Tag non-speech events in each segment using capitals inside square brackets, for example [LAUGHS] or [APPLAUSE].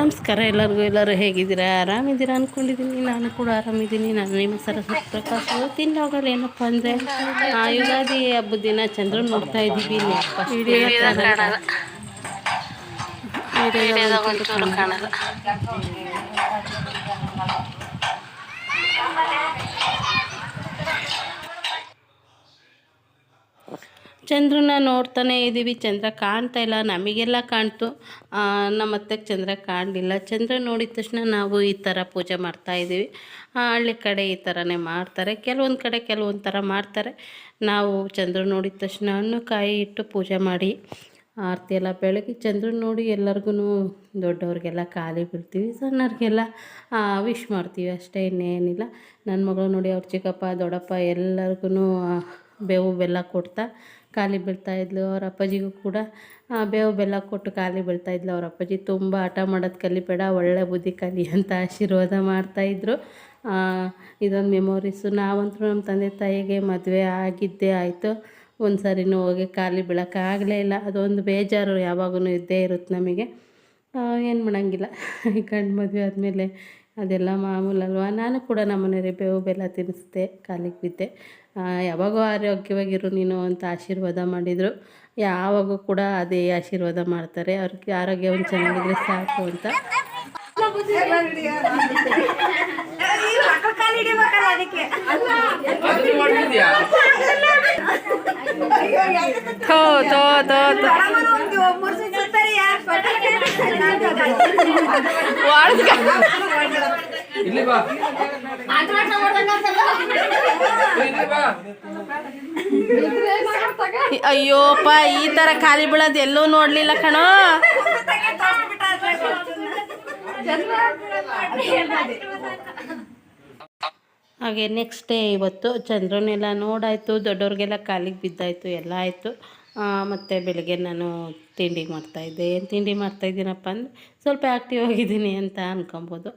ನಮಸ್ಕಾರ ಎಲ್ಲರಿಗೂ ಎಲ್ಲರೂ ಹೇಗಿದ್ದೀರಾ? ಆರಾಮಿದ್ದೀರಾ ಅಂದ್ಕೊಂಡಿದ್ದೀನಿ ನಾನು ಕೂಡ ಆರಾಮಿದ್ದೀನಿ. ನಾನು ನಿಮ್ಮ ಸರಸ್ವತಿ ಪ್ರಕಾಶ್ ತಿನ್ನೋಗಲ್ಲ ಹೋಗಲ್ಲ ಏನಪ್ಪ ಅಂದರೆ ಯುಗಾದಿ ಹಬ್ಬದ ದಿನ ಚಂದ್ರ ನೋಡ್ತಾ ಇದ್ದೀವಿ. ಕಾಣಲ್ಲ. ಚಂದ್ರನ ನೋಡ್ತಾನೆ ಇದ್ದೀವಿ. ಚಂದ್ರ ಕಾಣ್ತಾ ಇಲ್ಲ. ನಮಗೆಲ್ಲ ಕಾಣ್ತು. ನಮ್ಮ ಅತ್ತೆಗೆ ಚಂದ್ರ ಕಾಣಲಿಲ್ಲ. ಚಂದ್ರ ನೋಡಿದ ತಕ್ಷಣ ನಾವು ಈ ಥರ ಪೂಜೆ ಮಾಡ್ತಾ ಇದ್ದೀವಿ. ಹಳ್ಳಿ ಕಡೆ ಈ ಥರನೇ ಮಾಡ್ತಾರೆ. ಕೆಲವೊಂದು ಕಡೆ ಕೆಲವೊಂದು ಥರ ಮಾಡ್ತಾರೆ. ನಾವು ಚಂದ್ರ ನೋಡಿದ ತಕ್ಷಣ ಹಣ್ಣು ಕಾಯಿ ಇಟ್ಟು ಪೂಜೆ ಮಾಡಿ ಆರತಿ ಎಲ್ಲ ಬೆಳಗ್ಗೆ ಚಂದ್ರ ನೋಡಿ ಎಲ್ಲರಿಗೂ ದೊಡ್ಡವ್ರಿಗೆಲ್ಲ ಖಾಲಿ ಬಿಡ್ತೀವಿ ಸಣ್ಣವ್ರಿಗೆಲ್ಲ ವಿಶ್ ಮಾಡ್ತೀವಿ ಅಷ್ಟೇ, ಇನ್ನೇನಿಲ್ಲ. ನನ್ನ ಮಗಳು ನೋಡಿ ಅವ್ರ ಚಿಕ್ಕಪ್ಪ, ದೊಡ್ಡಪ್ಪ ಎಲ್ಲರಿಗೂ ಬೇವು ಬೆಲ್ಲ ಕೊಡ್ತಾ ಖಾಲಿ ಬೀಳ್ತಾಯಿದ್ಲು ಅವ್ರ ಅಪ್ಪಾಜಿಗೂ ಕೂಡ. ಬೇವು ಬೆಲ್ಲ ಕೊಟ್ಟು ಖಾಲಿ ಬೀಳ್ತಾಯಿದ್ಲು ಅವ್ರ ಅಪ್ಪಾಜಿ. ತುಂಬ ಹಠ ಮಾಡೋದು ಕಲಿಬೇಡ ಒಳ್ಳೆ ಬುದ್ಧಿ ಕಲಿ ಅಂತ ಆಶೀರ್ವಾದ ಮಾಡ್ತಾಯಿದ್ರು ಇದೊಂದು ಮೆಮೊರೀಸು. ನಾವಂತೂ ನಮ್ಮ ತಂದೆ ತಾಯಿಗೆ ಮದುವೆ ಆಗಿದ್ದೇ ಆಯಿತು. ಒಂದು ಸರಿನೂ ಹೋಗಿ ಖಾಲಿ ಬೀಳೋಕ್ಕಾಗಲೇ ಇಲ್ಲ. ಅದೊಂದು ಬೇಜಾರು ಯಾವಾಗೂ ಇದ್ದೇ ಇರುತ್ತೆ ನಮಗೆ. ಏನು ಮಾಡೋಂಗಿಲ್ಲ. ಗಂಡು ಮದುವೆ ಆದಮೇಲೆ ಅದೆಲ್ಲ ಮಾಮೂಲಲ್ವ? ನಾನು ಕೂಡ ನಮ್ಮ ಮನೆಯವ್ರಿಗೆ ಬೇವು ಬೆಲ್ಲ ತಿನ್ನಿಸ್ದೆ ಕಾಲಿಗೆ ಬಿದ್ದೆ. ಯಾವಾಗೋ ಆರೋಗ್ಯವಾಗಿರು ನೀನು ಅಂತ ಆಶೀರ್ವಾದ ಮಾಡಿದರು. ಯಾವಾಗೂ ಕೂಡ ಅದೇ ಆಶೀರ್ವಾದ ಮಾಡ್ತಾರೆ. ಅವ್ರಿಗೆ ಆರೋಗ್ಯ ಒಂದು ಚೆನ್ನಾಗಿದ್ರೆ ಸಾಕು ಅಂತ. ಥೋ ಥೋ ಥೋ ಥೋ. ಇಲ್ಲಿ ಬಾ ಅಯ್ಯೋಪ್ಪ, ಈ ತರ ಖಾಲಿ ಬೀಳೋದು ಎಲ್ಲೂ ನೋಡಲಿಲ್ಲ ಕಣೋ. ಹಾಗೆ ನೆಕ್ಸ್ಟ್ ಡೇ ಇವತ್ತು ಚಂದ್ರನೆಲ್ಲ ನೋಡಾಯಿತು, ದೊಡ್ಡವ್ರಿಗೆಲ್ಲ ಕಾಲಿಗೆ ಬಿದ್ದಾಯ್ತು, ಎಲ್ಲ ಆಯಿತು. ಮತ್ತು ಬೆಳಗ್ಗೆ ನಾನು ತಿಂಡಿ ಮಾಡ್ತಾಯಿದ್ದೆ ಏನು ತಿಂಡಿ ಮಾಡ್ತಾಯಿದ್ದೀನಪ್ಪ ಅಂದರೆ ಸ್ವಲ್ಪ ಆ್ಯಕ್ಟಿವ್ ಆಗಿದ್ದೀನಿ ಅಂತ ಅಂದ್ಕೊಬೋದು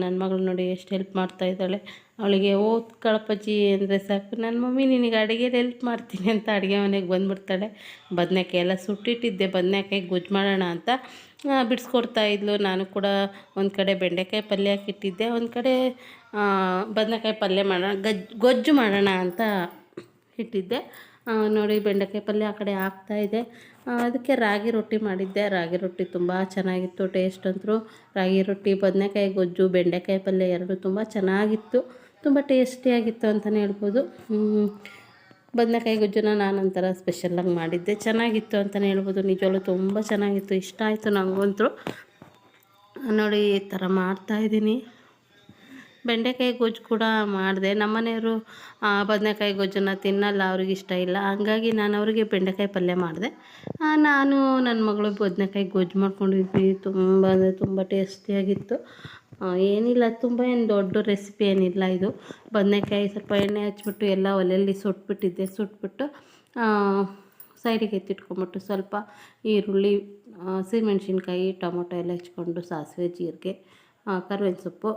ನನ್ನ ಮಗಳು ನೋಡಿ ಎಷ್ಟು ಹೆಲ್ಪ್ ಮಾಡ್ತಾಯಿದ್ದಾಳೆ ಅವಳಿಗೆ ಓದ್ ಕಳಪಜ್ಜಿ ಅಂದರೆ ಸಾಕು. ನನ್ನ ಮಮ್ಮಿ ನಿನಗೆ ಅಡುಗೆಲಿ ಹೆಲ್ಪ್ ಮಾಡ್ತೀನಿ ಅಂತ ಅಡುಗೆ ಮನೆಗೆ ಬಂದುಬಿಡ್ತಾಳೆ. ಬದನೆಕಾಯಿ ಎಲ್ಲ ಸುಟ್ಟಿಟ್ಟಿದ್ದೆ. ಬದನೆಕಾಯಿ ಗೊಜ್ಜು ಮಾಡೋಣ ಅಂತ ಬಿಡಿಸ್ಕೊಡ್ತಾ ಇದ್ಲು. ನಾನು ಕೂಡ ಒಂದು ಕಡೆ ಬೆಂಡೆಕಾಯಿ ಪಲ್ಯ ಹಾಕಿಟ್ಟಿದ್ದೆ. ಒಂದು ಕಡೆ ಬದನೆಕಾಯಿ ಪಲ್ಯ ಮಾಡೋಣ ಗಜ್ ಗೊಜ್ಜು ಮಾಡೋಣ ಅಂತ ಇಟ್ಟಿದ್ದೆ ನೋಡಿ ಬೆಂಡೆಕಾಯಿ ಪಲ್ಯ ಆ ಕಡೆ ಹಾಕ್ತಾಯಿದ್ದೆ ಅದಕ್ಕೆ ರಾಗಿ ರೊಟ್ಟಿ ಮಾಡಿದ್ದೆ. ರಾಗಿ ರೊಟ್ಟಿ ತುಂಬ ಚೆನ್ನಾಗಿತ್ತು ಟೇಸ್ಟ್ ಅಂತೂ. ರಾಗಿ ರೊಟ್ಟಿ, ಬದನೆಕಾಯಿ, ಗೊಜ್ಜು, ಬೆಂಡೆಕಾಯಿ ಪಲ್ಯ ಎರಡು ತುಂಬ ಚೆನ್ನಾಗಿತ್ತು. ತುಂಬ ಟೇಸ್ಟಿಯಾಗಿತ್ತು ಅಂತಲೇ ಹೇಳ್ಬೋದು. ಬದನೆಕಾಯಿ ಗೊಜ್ಜುನ ನಾನೊಂಥರ ಒಂಥರ ಸ್ಪೆಷಲಾಗಿ ಮಾಡಿದ್ದೆ. ಚೆನ್ನಾಗಿತ್ತು ಅಂತಲೇ ಹೇಳ್ಬೋದು. ನಿಜವಾಗ್ಲೂ ತುಂಬ ಚೆನ್ನಾಗಿತ್ತು. ಇಷ್ಟ ಆಯಿತು ನನಗಂತೂ ನೋಡಿ ಈ ಥರ ಮಾಡ್ತಾಯಿದ್ದೀನಿ ಬೆಂಡೆಕಾಯಿ ಗೊಜ್ಜು ಕೂಡ ಮಾಡಿದೆ. ನಮ್ಮನೆಯವರು ಬದನೆಕಾಯಿ ಗೊಜ್ಜನ್ನು ತಿನ್ನಲ್ಲ, ಅವ್ರಿಗೆ ಇಷ್ಟ ಇಲ್ಲ. ಹಂಗಾಗಿ ನಾನು ಅವರಿಗೆ ಬೆಂಡೆಕಾಯಿ ಪಲ್ಯ ಮಾಡಿದೆ. ನಾನು ನನ್ನ ಮಗಳು ಬದನೆಕಾಯಿ ಗೊಜ್ಜು ಮಾಡ್ಕೊಂಡಿದ್ವಿ. ತುಂಬ ಅಂದರೆ ತುಂಬ ಟೇಸ್ಟಿಯಾಗಿತ್ತು ಏನಿಲ್ಲ, ತುಂಬ ಏನು ದೊಡ್ಡ ರೆಸಿಪಿ ಏನಿಲ್ಲ ಇದು. ಬದನೆಕಾಯಿ ಸ್ವಲ್ಪ ಎಣ್ಣೆ ಹಚ್ಬಿಟ್ಟು ಎಲ್ಲ ಒಲೆಯಲ್ಲಿ ಸುಟ್ಬಿಟ್ಟಿದ್ದೆ. ಸುಟ್ಬಿಟ್ಟು ಸೈಡಿಗೆ ಎತ್ತಿಟ್ಕೊಂಬಿಟ್ಟು ಸ್ವಲ್ಪ ಈರುಳ್ಳಿ ಹಸಿಮೆಣ್ಸಿನ್ಕಾಯಿ ಟೊಮೊಟೊ ಎಲ್ಲ ಹೆಚ್ಕೊಂಡು ಸಾಸಿವೆ, ಜೀರಿಗೆ ಕರ್ಬೇವಿನ ಸೊಪ್ಪು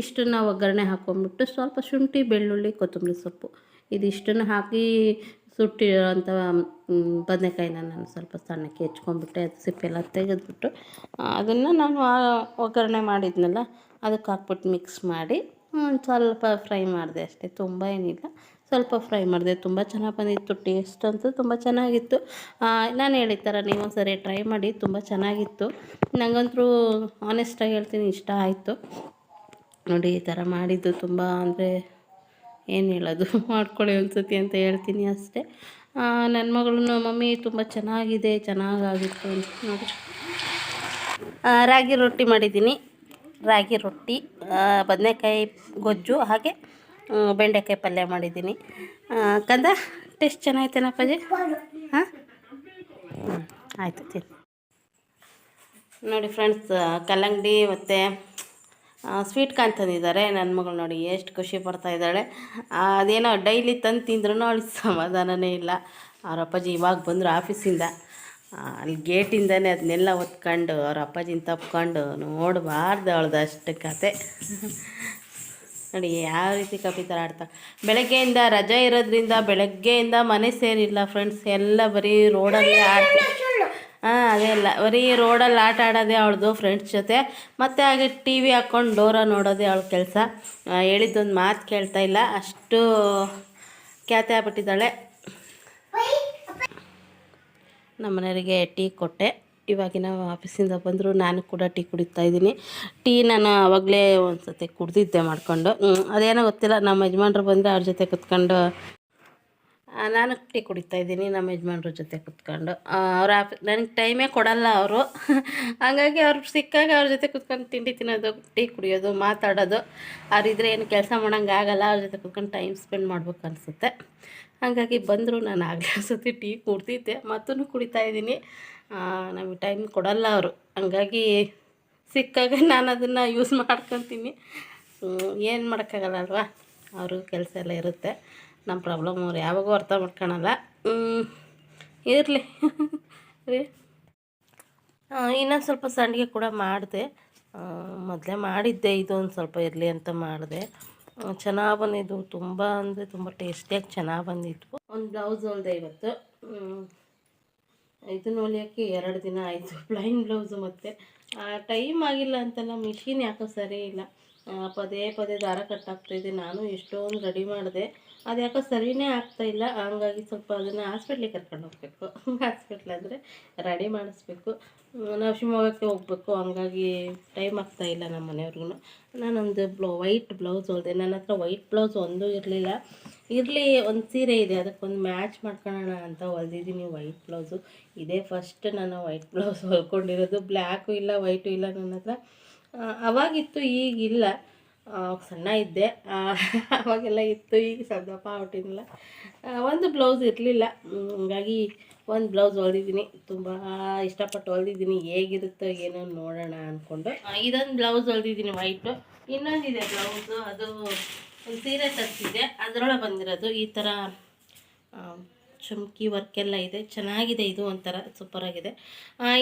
ಇಷ್ಟನ್ನು ಒಗ್ಗರಣೆ ಹಾಕೊಂಡ್ಬಿಟ್ಟು ಸ್ವಲ್ಪ ಶುಂಠಿ, ಬೆಳ್ಳುಳ್ಳಿ, ಕೊತ್ತಂಬರಿ ಸೊಪ್ಪು. ಇದಿಷ್ಟನ್ನು ಹಾಕಿ ಸುಟ್ಟಿರೋಂಥ ಬದನೆಕಾಯಿನ ನಾನು ಸ್ವಲ್ಪ ಸಣ್ಣಕ್ಕೆ ಹೆಚ್ಕೊಂಡ್ಬಿಟ್ಟೆ. ಅದು ಸಿಪ್ಪೆಲ್ಲ ತೆಗೆದ್ಬಿಟ್ಟು ಅದನ್ನು ನಾನು ಒಗ್ಗರಣೆ ಮಾಡಿದ್ನಲ್ಲ, ಅದಕ್ಕೆ ಹಾಕ್ಬಿಟ್ಟು ಮಿಕ್ಸ್ ಮಾಡಿ ಸ್ವಲ್ಪ ಫ್ರೈ ಮಾಡಿದೆ ಅಷ್ಟೇ. ತುಂಬ ಏನಿಲ್ಲ. ಸ್ವಲ್ಪ ಫ್ರೈ ಮಾಡಿದೆ. ತುಂಬ ಚೆನ್ನಾಗಿ ಬಂದಿತ್ತು. ಟೇಸ್ಟ್ ಅಂತೂ ತುಂಬ ಚೆನ್ನಾಗಿತ್ತು. ನಾನು ಹೇಳಿದ ಥರ ನೀವು ಸರಿ ಟ್ರೈ ಮಾಡಿ. ತುಂಬ ಚೆನ್ನಾಗಿತ್ತು. ನನಗಂತೂ ಆನೆಸ್ಟಾಗಿ ಹೇಳ್ತೀನಿ, ಇಷ್ಟ ಆಯಿತು. ನೋಡಿ, ಈ ಥರ ಮಾಡಿದ್ದು ತುಂಬ ಅಂದರೆ ಏನು ಹೇಳೋದು? [LAUGHS] ಮಾಡ್ಕೊಳ್ಳಿ ಅನ್ಸುತ್ತೆ ಅಂತ ಹೇಳ್ತೀನಿ ಅಷ್ಟೇ. ನನ್ನ ಮಗಳು ಮಮ್ಮಿ ತುಂಬ ಚೆನ್ನಾಗಿದೆ, ಚೆನ್ನಾಗಾಗಿತ್ತು ಅಂತ ನೋಡಿ. ರಾಗಿ ರೊಟ್ಟಿ ಮಾಡಿದ್ದೀನಿ. ರಾಗಿ ರೊಟ್ಟಿ ಬದನೆಕಾಯಿ ಗೊಜ್ಜು, ಹಾಗೆ ಬೆಂಡೆಕಾಯಿ ಪಲ್ಯ ಮಾಡಿದ್ದೀನಿ. ಕಂದ, ಟೇಸ್ಟ್ ಚೆನ್ನಾಗೈತೇನಪ್ಪಾಜಿ ಹಾಂ? ಹಾಂ ಆಯಿತು, ತಿನ್ನಿ. ನೋಡಿ ಫ್ರೆಂಡ್ಸ್ ಕಲ್ಲಂಗಡಿ ಮತ್ತು ಸ್ವೀಟ್ ಕಾರ್ನ್ ತಂದಿದ್ದಾರೆ. ನನ್ನ ಮಗಳು ನೋಡಿ ಎಷ್ಟು ಖುಷಿ ಪಡ್ತಾ ಇದ್ದಾಳೆ. ಅದೇನೋ ಡೈಲಿ ತಂದು ತಿಂದ್ರೂ ಅವಳಿಗೆ ಸಮಾಧಾನವೇ ಇಲ್ಲ. ಅವ್ರ ಅಪ್ಪಾಜಿ ಇವಾಗ ಬಂದರು ಆಫೀಸಿಂದ. ಅಲ್ಲಿ ಗೇಟಿಂದನೇ ಅದನ್ನೆಲ್ಲ ಹೊತ್ಕೊಂಡು ಅವ್ರ ಅಪ್ಪಾಜಿನ ತಪ್ಕೊಂಡು ನೋಡಬಾರ್ದು ಅವಳ್ದು ಅಷ್ಟು ಕತೆ. ನೋಡಿ ಯಾವ ರೀತಿ ಕಪಿ ಥರ ಆಡ್ತಾಳೆ ಬೆಳಗ್ಗೆಯಿಂದ ರಜೆ ಇರೋದ್ರಿಂದ ಬೆಳಗ್ಗೆಯಿಂದ ಮನೆ ಸೇರಿಲ್ಲ ಫ್ರೆಂಡ್ಸ್ ಎಲ್ಲ ಬರೀ ರೋಡಲ್ಲೇ ಆಡ್ತೀವಿ ಹಾಂ, ಅದೇ ಇಲ್ಲ. ಬರೀ ರೋಡಲ್ಲಿ ಆಟ ಆಡೋದೇ ಅವಳದು ಫ್ರೆಂಡ್ಸ್ ಜೊತೆ. ಮತ್ತು ಹಾಗೆ ಟಿ ವಿ ಹಾಕ್ಕೊಂಡು ಡೋರ ನೋಡೋದೇ ಅವಳ ಕೆಲಸ. ಹೇಳಿದ್ದೊಂದು ಮಾತು ಕೇಳ್ತಾ ಇಲ್ಲ. ಅಷ್ಟು ಖ್ಯಾತೆ ಆಗ್ಬಿಟ್ಟಿದ್ದಾಳೆ. ನಮ್ಮ ಮನೆಯವರಿಗೆ ಟೀ ಕೊಟ್ಟೆ. ಇವಾಗಿನ ಆಫೀಸಿಂದ ಬಂದರೂ ನಾನು ಕೂಡ ಟೀ ಕುಡಿತಾ ಇದ್ದೀನಿ. ಟೀ ನಾನು ಆವಾಗಲೇ ಒಂದು ಸತಿ ಕುಡ್ದಿದ್ದೆ ಮಾಡಿಕೊಂಡು. ಅದೇನೋ ಗೊತ್ತಿಲ್ಲ. ನಮ್ಮ ಯಜಮಾನ್ರು ಬಂದರೆ ಅವ್ರ ಜೊತೆ ಕುತ್ಕೊಂಡು ನಾನು ಟೀ ಕುಡಿತಾ ಇದ್ದೀನಿ, ನಮ್ಮ ಯಜಮಾನ್ರ ಜೊತೆ ಕುತ್ಕೊಂಡು. ಅವ್ರು ಆಫ್ ನನಗೆ ಟೈಮೇ ಕೊಡಲ್ಲ ಅವರು. ಹಾಗಾಗಿ ಅವ್ರು ಸಿಕ್ಕಾಗ ಅವ್ರ ಜೊತೆ ಕುತ್ಕೊಂಡು ತಿಂಡಿ ತಿನ್ನೋದು, ಟೀ ಕುಡಿಯೋದು, ಮಾತಾಡೋದು. ಅವ್ರಿದ್ರೆ ಏನು ಕೆಲಸ ಮಾಡೋಂಗೆ ಆಗಲ್ಲ, ಅವ್ರ ಜೊತೆ ಕುತ್ಕೊಂಡು ಟೈಮ್ ಸ್ಪೆಂಡ್ ಮಾಡ್ಬೇಕು ಅನಿಸುತ್ತೆ. ಹಾಗಾಗಿ ಬಂದರು ನಾನು ಆಗಲೇ ಸತಿ ಟೀ ಕುಡ್ತಿದ್ದೆ ಮತ್ತೂ ಕುಡಿತಾ ಇದ್ದೀನಿ. ನಮಗೆ ಟೈಮ್ ಕೊಡಲ್ಲ ಅವರು. ಹಂಗಾಗಿ ಸಿಕ್ಕಾಗ ನಾನು ಅದನ್ನು ಯೂಸ್ ಮಾಡ್ಕೊತೀನಿ. ಏನು ಮಾಡೋಕ್ಕಾಗಲ್ಲ ಅಲ್ವಾ? ಅವರು ಕೆಲಸ ಎಲ್ಲ ಇರುತ್ತೆ. ನಮ್ಮ ಪ್ರಾಬ್ಲಮ್ ಅವ್ರು ಯಾವಾಗೂ ಅರ್ಥ ಮಾಡ್ಕೊಳಲ್ಲ. ಇರಲಿ. ರೀ. ಇನ್ನೊಂದು ಸ್ವಲ್ಪ ಸಂಡಿಗೆ ಕೂಡ ಮಾಡಿದೆ. ಮೊದಲೇ ಮಾಡಿದ್ದೆ ಇದು ಒಂದು ಸ್ವಲ್ಪ ಇರಲಿ ಅಂತ ಮಾಡಿದೆ. ಚೆನ್ನಾಗಿ ಬಂದಿದ್ದು. ತುಂಬ ಅಂದರೆ ತುಂಬ ಟೇಸ್ಟಿಯಾಗಿ ಚೆನ್ನಾಗಿ ಬಂದಿತ್ತು. ಒಂದು ಬ್ಲೌಸ್ ಹೊಲ್ದೆ ಇವತ್ತು. ಇದನ್ನ ಹೊಲಿಯೋಕ್ಕೆ ಎರಡು ದಿನ ಆಯಿತು. ಪ್ಲೈನ್ [LAUGHS] ಬ್ಲೌಸು ಮತ್ತು. ಟೈಮ್ ಆಗಿಲ್ಲ ಅಂತಲ್ಲ ಮಿಷಿನ್ ಯಾಕೋ ಸರಿ ಇಲ್ಲ. ಪದೇ ಪದೇ ದಾರ ಕಟ್ಟಾಗ್ತಾಯಿದೆ ನಾನು ಎಷ್ಟೊಂದು ರೆಡಿ ಮಾಡಿದೆ. ಅದು ಯಾಕೋ ಸರಿನೇ ಆಗ್ತಾ ಇಲ್ಲ. ಹಂಗಾಗಿ ಸ್ವಲ್ಪ ಅದನ್ನು ಹಾಸ್ಪಿಟ್ಲಿಗೆ ಕರ್ಕೊಂಡು ಹೋಗ್ಬೇಕು. ಹಾಸ್ಪಿಟ್ಲ್ ಅಂದರೆ ರೆಡಿ ಮಾಡಿಸ್ಬೇಕು. ನಾವು ಶಿವಮೊಗ್ಗಕ್ಕೆ ಹೋಗ್ಬೇಕು. ಹಂಗಾಗಿ ಟೈಮ್ ಆಗ್ತಾ ಇಲ್ಲ ನಮ್ಮ ಮನೆಯವ್ರಿಗೂ ನಾನೊಂದು ಬ್ಲೌ ವೈಟ್ ಬ್ಲೌಸ್ ಹೊಲಿದೆ. ನನ್ನ ಹತ್ರ ವೈಟ್ ಬ್ಲೌಸ್ ಒಂದೂ ಇರಲಿಲ್ಲ. ಇರಲಿ, ಒಂದು ಸೀರೆ ಇದೆ. ಅದಕ್ಕೊಂದು ಮ್ಯಾಚ್ ಮಾಡ್ಕೊಳ್ಳೋಣ ಅಂತ ಹೊಲ್ದಿದ್ದೀನಿ. ವೈಟ್ ಬ್ಲೌಸು ಇದೇ ಫಸ್ಟ್ ನಾನು ವೈಟ್ ಬ್ಲೌಸ್ ಹೊಲ್ಕೊಂಡಿರೋದು. ಬ್ಲ್ಯಾಕು ಇಲ್ಲ ವೈಟು ಇಲ್ಲ ನನ್ನ ಹತ್ರ. ಅವಾಗಿತ್ತು, ಈಗಿಲ್ಲ. ಸಣ್ಣ ಇದ್ದೆ. ಅವಾಗೆಲ್ಲ ಇತ್ತು, ಈಗ ಸ್ವಲ್ಪ ಆಗ್ಬಿಟ್ಟಿನಿಲ್ಲ ಒಂದು ಬ್ಲೌಸ್ ಇರಲಿಲ್ಲ. ಹಂಗಾಗಿ ಒಂದು ಬ್ಲೌಸ್ ಹೊಲ್ದಿದ್ದೀನಿ. ತುಂಬ ಇಷ್ಟಪಟ್ಟು ಹೊಲ್ದಿದ್ದೀನಿ. ಹೇಗಿರುತ್ತೋ ಏನೋ ನೋಡೋಣ ಅಂದ್ಕೊಂಡು ಇದೊಂದು ಬ್ಲೌಸ್ ಹೊಲ್ದಿದ್ದೀನಿ ವೈಟು. ಇನ್ನೊಂದಿದೆ ಬ್ಲೌಸು. ಅದು ಒಂದು ಸೀರೆ ತರಿಸಿದೆ ಅದರೊಳಗೆ ಬಂದಿರೋದು ಈ ಥರ ಚುಮ್ಕಿ ವರ್ಕ್ ಎಲ್ಲ ಇದೆ. ಚೆನ್ನಾಗಿದೆ ಇದು ಒಂಥರ. ಸೂಪರಾಗಿದೆ.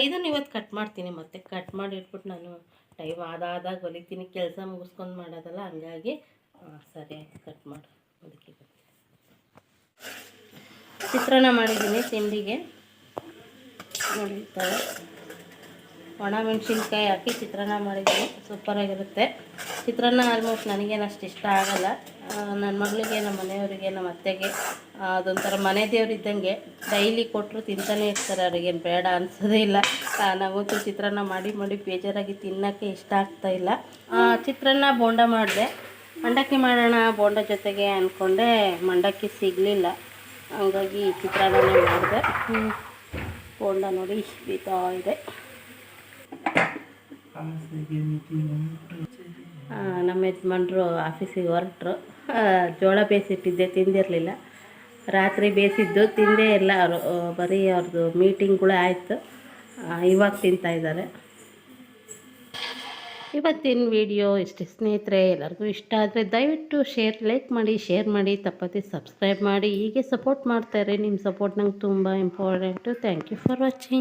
ಇದನ್ನು ಇವತ್ತು ಕಟ್ ಮಾಡ್ತೀನಿ ಮತ್ತೆ. ಕಟ್ ಮಾಡಿ ಇಟ್ಬಿಟ್ಟು ನಾನು ಟೈಮ್ ಆದಾದಾಗ ಹೊಲಿತೀನಿ, ಕೆಲಸ ಮುಗಿಸ್ಕೊಂಡು ಮಾಡೋದಲ್ಲ, ಹಂಗಾಗಿ ಸರಿ ಆಯಿತು ಕಟ್ ಮಾಡು ಅದಕ್ಕೆ ಚಿತ್ರಾನ್ನ ಮಾಡಿದ್ದೀನಿ ತಿಂಡಿಗೆ. ನೋಡಿ ಒಣ ಮೆಣಸಿನ್ಕಾಯಿ ಹಾಕಿ ಚಿತ್ರಾನ್ನ ಮಾಡಿದ್ದೀನಿ ಸೂಪರಾಗಿರುತ್ತೆ ಚಿತ್ರಾನ್ನ ಆಲ್ಮೋಸ್ಟ್ ನನಗೇನು ಅಷ್ಟು ಇಷ್ಟ ಆಗಲ್ಲ. ನನ್ನ ಮಗಳಿಗೆ ನಮ್ಮ ಮನೆಯವರಿಗೆ ನಮ್ಮ ಅತ್ತೆಗೆ ಅದೊಂಥರ ಮನೆ ದೇವ್ರು ಇದ್ದಂಗೆ ಡೈಲಿ ಕೊಟ್ಟರು ತಿಂತಾನೆ ಇರ್ತಾರೆ, ಅವ್ರಿಗೇನು ಬೇಡ ಅನ್ಸೋದೇ ಇಲ್ಲ. ನಾವಂತೂ ಚಿತ್ರಾನ್ನ ಮಾಡಿ ಮಾಡಿ ಬೇಜಾರಾಗಿ ತಿನ್ನೋಕ್ಕೆ ಇಷ್ಟ ಆಗ್ತಾ ಇಲ್ಲ. ಚಿತ್ರಾನ್ನ ಬೋಂಡ ಮಾಡಿದೆ. ಮಂಡಕ್ಕಿ ಮಾಡೋಣ ಬೋಂಡ ಜೊತೆಗೆ ಅಂದ್ಕೊಂಡೆ ಮಂಡಕ್ಕಿ ಸಿಗಲಿಲ್ಲ. ಹಂಗಾಗಿ ಚಿತ್ರಾನ್ನ ಮಾಡಿದೆ. ಬೋಂಡ ನೋಡಿ ಬೀತಾ ಇದೆ. ನಮ್ಮ ಯಜಮಾನ್ರು ಆಫೀಸಿಗೆ ಹೊರಟ್ರು. ಜೋಳ ಬೇಯಿಸಿಟ್ಟಿದ್ದೆ, ತಿಂದಿರಲಿಲ್ಲ. ರಾತ್ರಿ ಬೇಯಿಸಿದ್ದು ತಿಂದೇ ಇಲ್ಲ ಅವರು ಬರೀ ಅವ್ರದ್ದು ಮೀಟಿಂಗ್ಗಳೇ ಆಯಿತು. ಇವಾಗ ತಿಂತಾ ಇದ್ದಾರೆ. ಇವತ್ತಿನ ವಿಡಿಯೋ ಇಷ್ಟು ಸ್ನೇಹಿತರೆ, ಎಲ್ಲರಿಗೂ ಇಷ್ಟ ಆದರೆ ದಯವಿಟ್ಟು ಶೇರ್ ಲೈಕ್ ಮಾಡಿ ಶೇರ್ ಮಾಡಿ, ತಪ್ಪದೆ ಸಬ್ಸ್ಕ್ರೈಬ್ ಮಾಡಿ. ಹೀಗೆ ಸಪೋರ್ಟ್ ಮಾಡ್ತಾರೆ ನಿಮ್ಮ ಸಪೋರ್ಟ್ ನಂಗೆ ತುಂಬ important thank you for watching